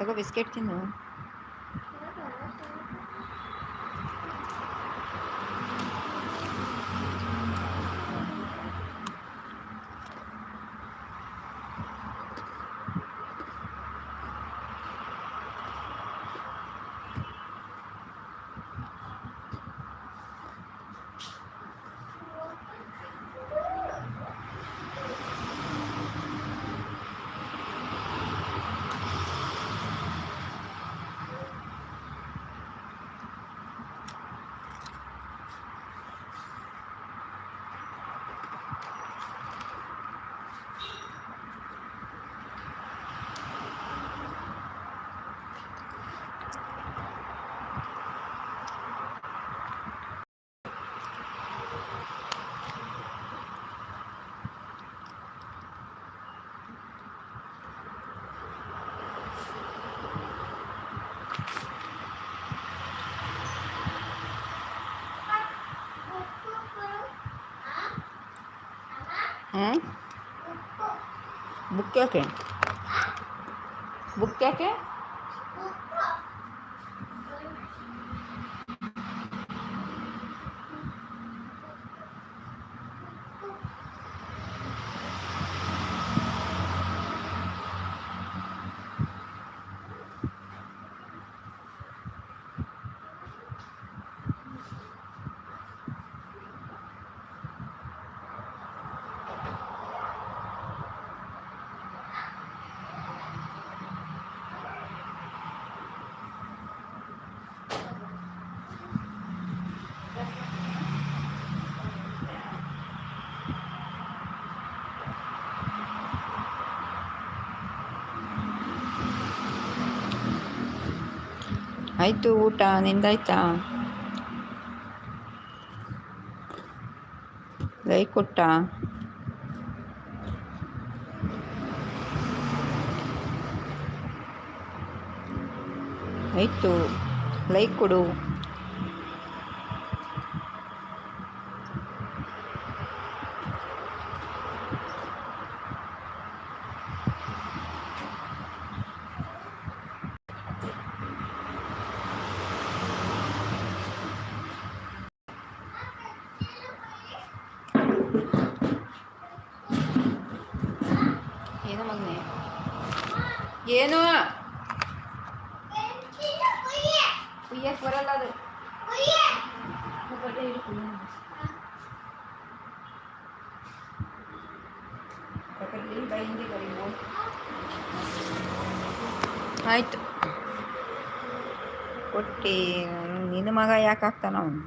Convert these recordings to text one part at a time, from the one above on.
থাকো বিস্কিট কিনো। ബുക്കൊക്കെ ബുക്കൊക്കെ ಆಯಿತು ಊಟ ನಿಂದಾಯ್ತಾ ಲೈಕ್ ಕೊಟ್ಟ ಆಯಿತು ಲೈಕ್ ಕೊಡು ಏನು? ಕುಯ್ಯಕ್ಕೆ ಬರಲ್ಲ ಅದು. ಆಯಿತು. ಕೊಟ್ಟಿ ನಿನ್ನ ಮಗ ಯಾಕೆ ಆಗ್ತಾನ ಅವನು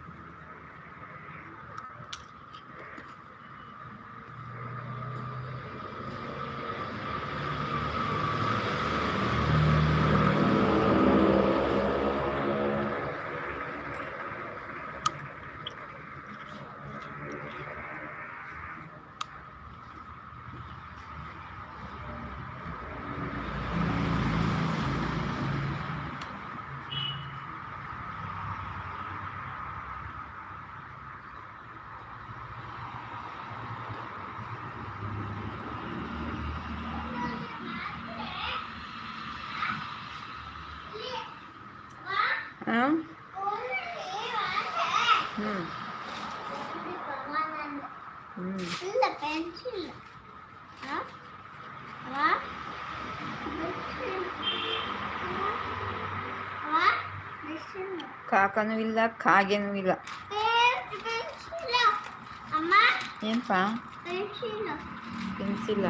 ಹಾಂ ಹ್ಞೂ ಹ್ಞೂ ಇಲ್ಲ ಪೆನ್ಸಿಲ್ ಕಾಕನೂ ಇಲ್ಲ, ಕಾಗೆನೂ ಇಲ್ಲ. ಏನಪ್ಪ ಪೆನ್ಸಿಲ್? ಪೆನ್ಸಿಲ್ಲ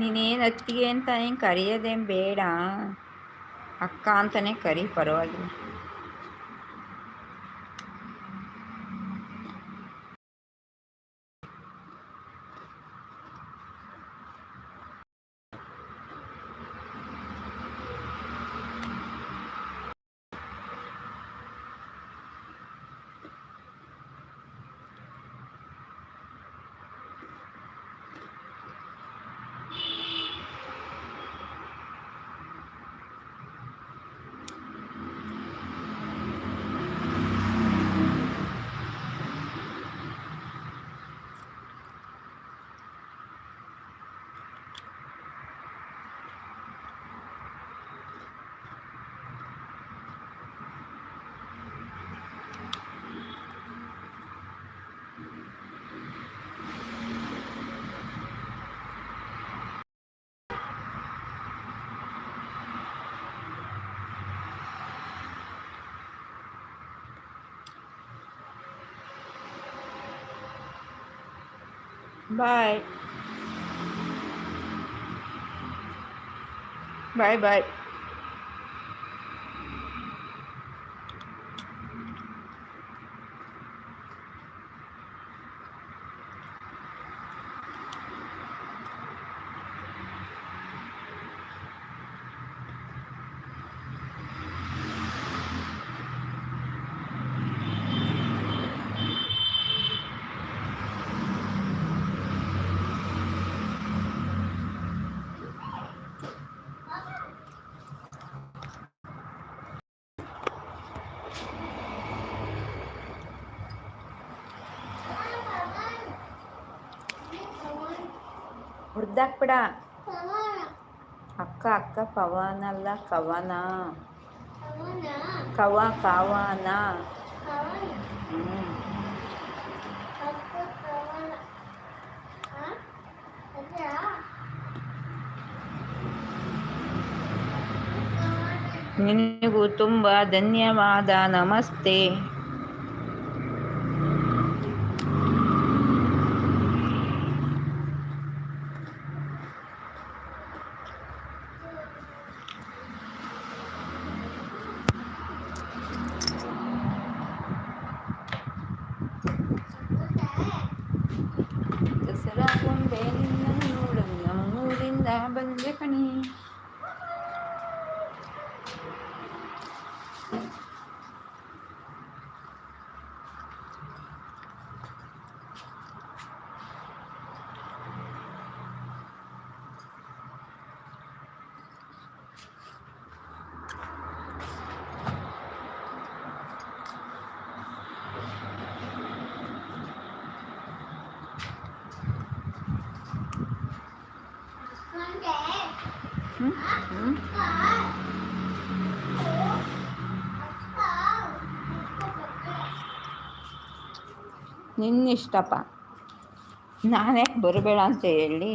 ನೀನೇನು ಅತ್ತಿಗೆ ಅಂತ ಏನು ಕರೆಯೋದೇನು ಬೇಡ. ಅಕ್ಕ ಅಂತಲೇ ಕರಿ, ಪರವಾಗಿಲ್ಲ. Bye. Bye bye. ಹುಡ್ದಾಕ್ಬಿಡ ಅಕ್ಕ ಅಕ್ಕ ಪವನ ಅಲ್ಲ ಕವನ. ಕವ ಕವನ. ನಿನಗೂ ತುಂಬ ಧನ್ಯವಾದ. ನಮಸ್ತೆ. എന്താ ബനിന്റെ പണി? ನಿನ್ನಿಷ್ಟಪ್ಪ. ನಾನ್ಯಾಕೆ ಬರಬೇಡ ಅಂತ ಹೇಳಿ?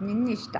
ನಿನ್ನಿಷ್ಟ.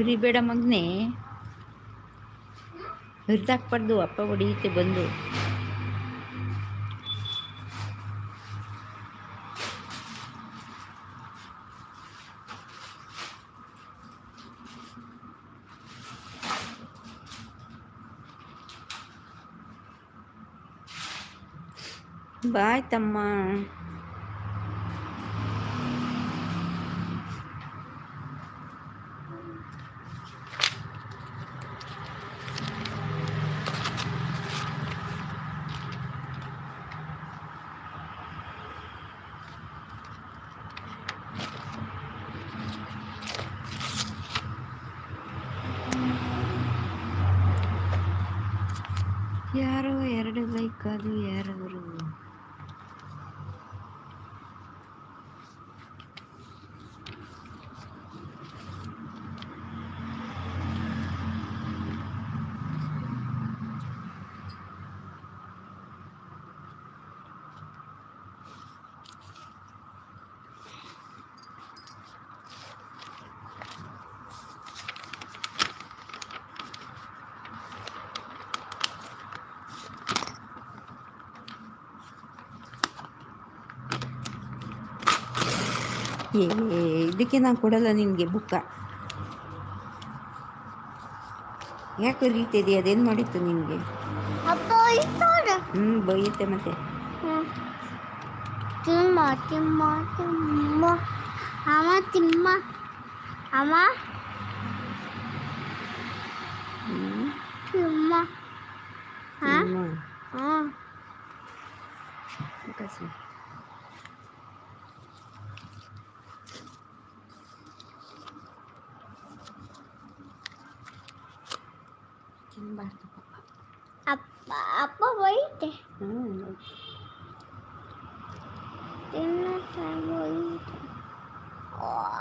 ಹುರಿಬೇಡ ಮಗನೇ. ಹುರಿದಾಕ್ಬಾರ್ದು ಅಪ್ಪ ಹೊಡೆಯುತ್ತೆ ಬಂದು. ಬಾಯ್ ತಮ್ಮ. ಯಾರೋ ಎರಡು ಲೈಕ್ ಅದು ಯಾರವರು. ಏ ಇದಕ್ಕೆ ನಾನು ಕೊಡಲ್ಲ ನಿನಗೆ ಬುಕ್ಕ ಯಾಕೆ ರೀತಿದೆ ಅದೇನು ಮಾಡಿತ್ತು ನಿನಗೆ ಅಪ್ಪ ಇಷ್ಟೋಡು ಹ್ಞೂ ಬೈಯುತ್ತೆ ಮತ್ತೆ ತಿಮ್ಮ ತಿಮ್ಮ ತಿಮ್ಮ ಅಮ್ಮ ತಿಮ್ಮ ಅಮ್ಮ ಹ್ಞೂ ತಿಮ್ಮ ಹಾ ತಿಮ್ಮ. ಹಾಂ 我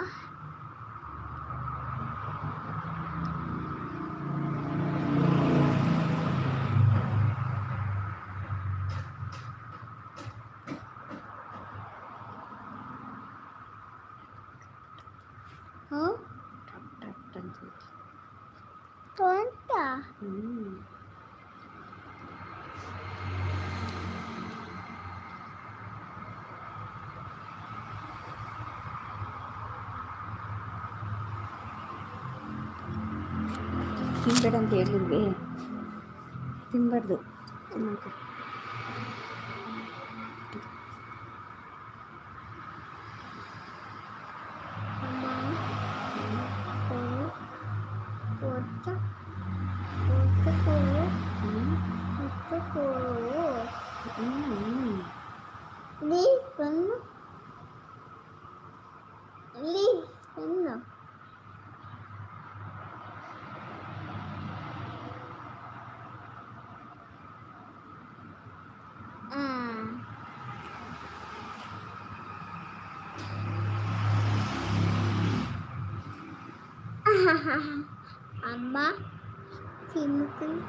ತಿನ್ಬೇಡ ಅಂತ ಹೇಳಿದ್ವಿ. ತಿನ್ನಬಾರ್ದು ಚಿಮ್ಕೈ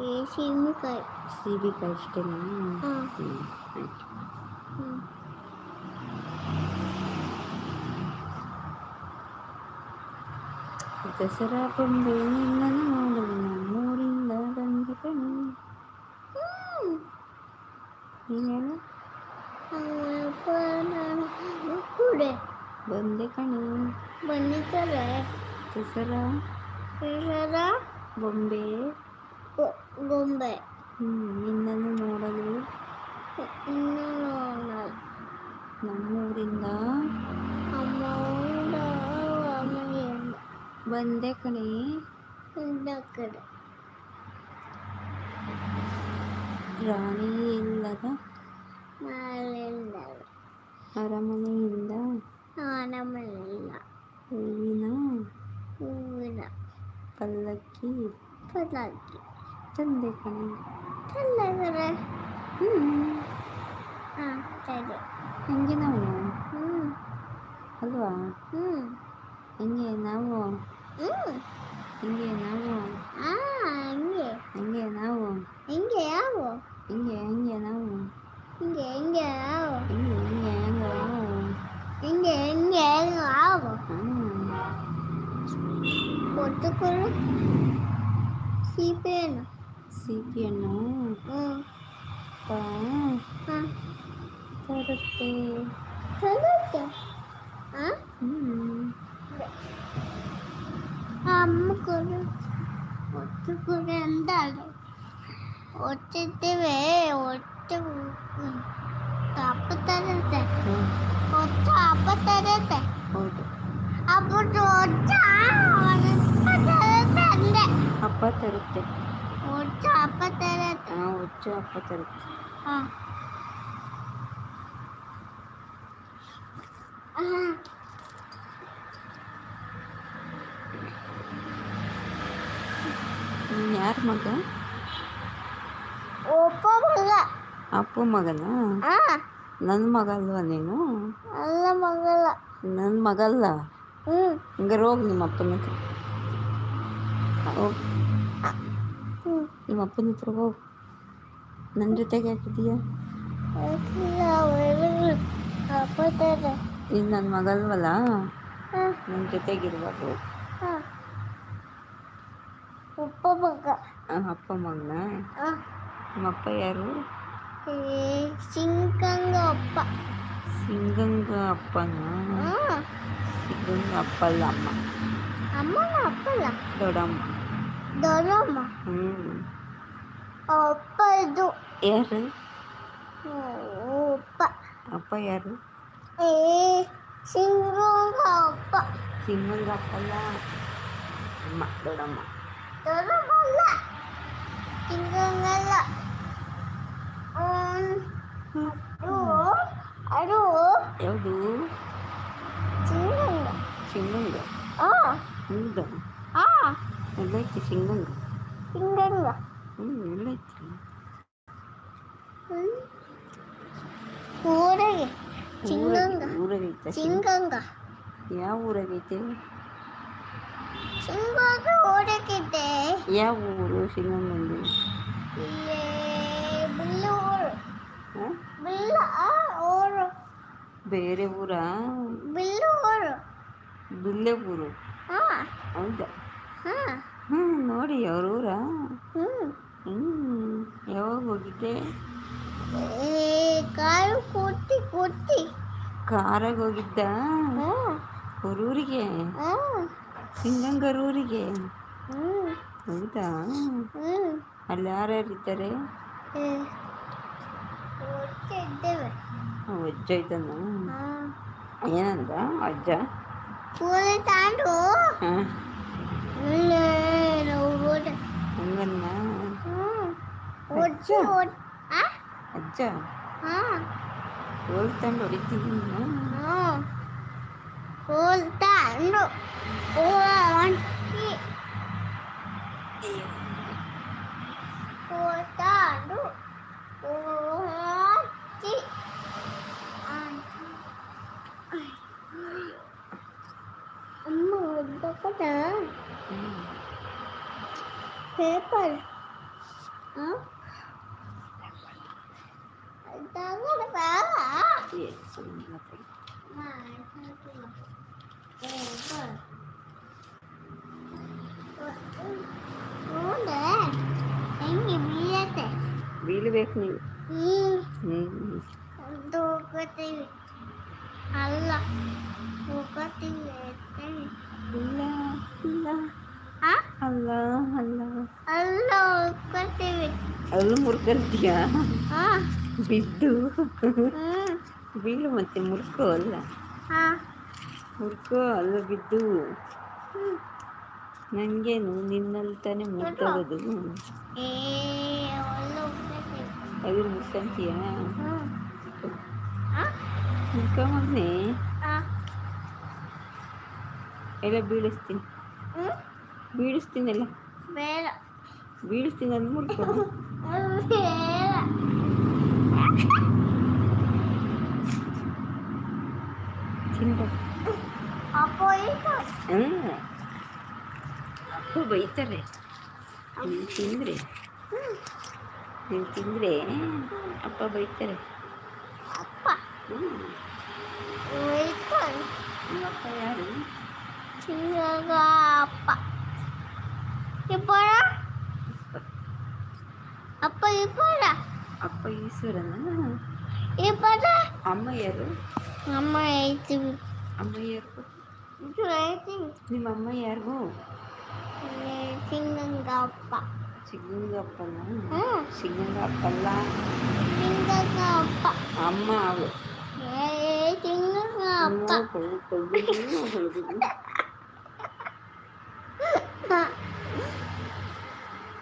ಏ ಚಿಮ್ಕೈ ಸೀಬಿಕಾಯಿ ಅಷ್ಟೇನಾ ಹ್ಞೂ ಹ್ಞೂ ಆಯ್ತು ಹ್ಞೂ ದಸರಾ ಬೊಂಬೆ ನಿನ್ನನ್ನು ನೋಡಲು ನಮ್ಮೂರಿಂದ ಬಂದ ಕಣೆ ಹ್ಞೂ ನೀನೇನು ಅಪ್ಪ ನಾನು ಕುಡೆ ಬಂದೆ ಕಣೆ ಬಂದಿದ್ದಾರೆ ದಸರಾ ಹೆಸರ ಬೊಂಬೆ ಗೊಂಬೆ ಹ್ಞೂ ನಿನ್ನನ್ನು ನೋಡಲು ಇನ್ನು ನೋಡಲ್ಲ ನಮ್ಮೂರಿಂದ ಅಮ್ಮ ಊರ ಅಮ್ಮನಿಂದ ಬಂದೆ ಕಣೆ ಇಂದ ಕಡೆ ರಾಣಿ ಇಲ್ಲದ ನಾಳೆಯಿಂದ ಅರಮನೆಯಿಂದ ನಮ್ಮನೆಲ್ಲ ಹೂವಿನ ಹೂವಿನ ಪಲ್ಲಕ್ಕಿ 짠데 그래. 짠데 그래. 아, 짜리. 앵기 나무. 응. 가져와. 응. 앵기 나무. 응. 앵기 나무. ಒಟ್ಟು ಅಪ್ಪ ತರುತ್ತೆ ಹಾಂ ಹುಚ್ಚು ಅಪ್ಪ ತರುತ್ತೆ ಹಾಂ ಹಾಂ ನೀನು ಯಾರ ಮಗ ಒಬ್ಬ ಮಗ ಅಪ್ಪು ಮಗನ ಹಾಂ ನನ್ನ ಮಗ ಅಲ್ವಾ ನೀನು ಅಲ್ಲ ಮಗಲ್ಲ ನನ್ನ ಮಗ ಅಲ್ಲ ಹ್ಞೂ ಹಂಗಾರೆ ಹೋಗಿ ನಿಮ್ಮ ಅಪ್ಪನ ಹತ್ರ ಹೋಗಿ ಹ್ಞೂ ನಿಮ್ಮ ಅಪ್ಪನ ಹತ್ರ ಹೋಗು ನನ್ನ ಜೊತೆಗೆ ಹಾಕಿದೀಯ ಅಪ್ಪ ತಾರೆ ನೀನು ನನ್ನ ಮಗ ಅಲ್ವಲ್ಲ ಹಾಂ ನನ್ನ ಜೊತೆಗಿರುವಾಗ ಹೋಗು ಹಾಂ ಉಪ್ಪ ಮಗ ಆ, ಅಪ್ಪ ಮಗನ ಹಾಂ ನಿಮ್ಮ ಅಪ್ಪ ಯಾರು ಏ ಸಿಂಕಂಗ ಅಪ್ಪ ಸಿಂಗಂಗ ಅಪ್ಪನ ಹ್ಮ್ ಸಿಂಗಂಗ ಅಪ್ಪಲ್ಲ ಅಮ್ಮ ಅಮ್ಮನ ಅಪ್ಪಲ್ಲ ದೊಡ್ಡಮ್ಮ ದೊಡ್ಡಮ್ಮ ಹ್ಞೂ ಅಪ್ಪ ಇದು ಯಾರು ಅಪ್ಪ ಅಪ್ಪ ಯಾರು ಏ ಸಿಂಗಂಗ ಅಪ್ಪ ಸಿಂಗಂಗ ಅಪ್ಪಲ್ಲ ಅಮ್ಮ ದೊಡ್ಡಮ್ಮ ದೊಡ್ಡಮ್ಮ ಅಲ್ಲ ಸಿಂಗಂಗಲ್ಲ ಅದು ಅದು ಯಾವುದು ಸಿಂಗಂಗ ಸಿಂಗಂಗ ಆ ಹೌದಾ ಆ ಎಲ್ಲೈತಿ ಸಿಂಗಂಗ ಸಿಂಗಂಗ ಹ್ಞೂ ಎಲ್ಲೈತಿ ಊರಿಗೆ ಸಿಂಗಂಗ ಊರಾಗೈತೆ ಸಿಂಗಂಗ ಯಾವ ಊರಾಗೈತೆ ಸಿಂಗಂಗ ಊರಿಗಿದೆ ಯಾವ ಊರು ಊರು. ಬೇರೆ ಊರಾ? ಬಿಲ್ಲೂರು. ಬಿಲ್ಲೆ ಊರು ಹಾ. ಹೌದಾ? ಹಾ. ಹ್ಞೂ ನೋಡಿ ಅವ್ರ ಊರಾ. ಹ್ಮ್ ಹ್ಞೂ ಯಾವಾಗ ಹೋಗಿದ್ದೆ? ಏ ಕೊಡ್ತಿ ಕೂತಿ ಕಾರಾಗ ಹೋಗಿದ್ದ? ಹಾ ಊರಿಗೆ? ಹಾ ಸಿಂಗಂಗರ ಊರಿಗೆ? ಹ್ಮ್ ಹೌದಾ? ಅಲ್ಲಿ ಯಾರ್ಯಾರು ಇದ್ದಾರೆ ಏ ಓದ್ತಿದ್ದೇವೆ ಅವ್ ಅಜ್ಜ ಇದ್ದಾನ? ಏನಂದ ಅಜ್ಜ? ಕೂಲಿ ಹಂಗನ್ನ ಹ್ಮ್ ಓದ್ಸಿ ಓದ್ ಆ ಅಜ್ಜ ಹಾ ಹೋಲ್ತಂಡು ಹೊಡಿತೀನಿ ಹಾ ಓದ್ತಾಂಡು ಓದಿ ಓದ್ತಾಂಡು ಓದಿ ಅಮ್ಮ ಓದ್ಬೇಕದ பேப்பர் వీలువేక్ నీవు దూకతి అల్లా ఒకటి వేస్తే ఇలా ఇలా ಅಲ್ಲ ಅಲ್ಲ ಅಲ್ಲ ಹೋಗ್ತೀವಿ ಅಲ್ಲೂ ಮುರ್ಕಂತೀಯ? ಹಾಂ ಬಿದ್ದು. ಬೀಳು ಮತ್ತೆ ಮುರ್ಕೋ ಅಲ್ಲ. ಮುರ್ಕೋ ಅಲ್ಲ ಬಿದ್ದು. ನನಗೇನು ನಿನ್ನಲ್ಲಿ ತಾನೇ ಹೋಗ್ತೀವಿ ಅದು ಮುರ್ಕೊಂಬನ್ನಿ? ಹಾಂ ಎಲ್ಲ ಬೀಳಿಸ್ತೀನಿ. ಬೀಳಿಸ್ತೀನಲ್ಲ. ಬೇಡ. ಬೀಳಿಸ್ತೀನಿ ಬೇಡ ತಿನ್ಬ ಅಪ್ಪ ಹ್ಞೂ ಬೈತಾರೆ. ನೀವು ತಿಂದರೆ. ನೀವು ತಿಂದರೆ ಅಪ್ಪ ಬೈತಾರೆ. ಅಪ್ಪ? ಹ್ಞೂ ಅಪ್ಪ ಯಾರು? ಚಿನ್ನಗ ಅಪ್ಪ. ಇಬ್ಬರ ಅಪ್ಪ ಇಬ್ಬರ ಅಪ್ಪ ಈಶ್ವರನ ಇಬ್ಬರ ಅಮ್ಮ ಯಾರು ಅಮ್ಮ ಐತಿವಿ ಅಮ್ಮ ಯಾರು ಇದು ಐತಿವಿ ನಿಮ್ಮ ಅಮ್ಮ ಯಾರಿಗೂ ಸಿಂಗಂಗ ಅಪ್ಪ ಸಿಂಗಪ್ಪನ ಹ್ಞೂ ಸಿಂಗಂಗ ಅಪ್ಪಲ್ಲ ಸಿಂಗಂಗ ಅಪ್ಪ ಅಮ್ಮ ಅವಳು ಏ ಸಿಂಗಂಗ ಅಪ್ಪ ಜಾಣ ಮರಿ ಗಂಗ ಅಮ್ಮ ಊರು ಏನು ಯಾರು ಏನು ಯಾರು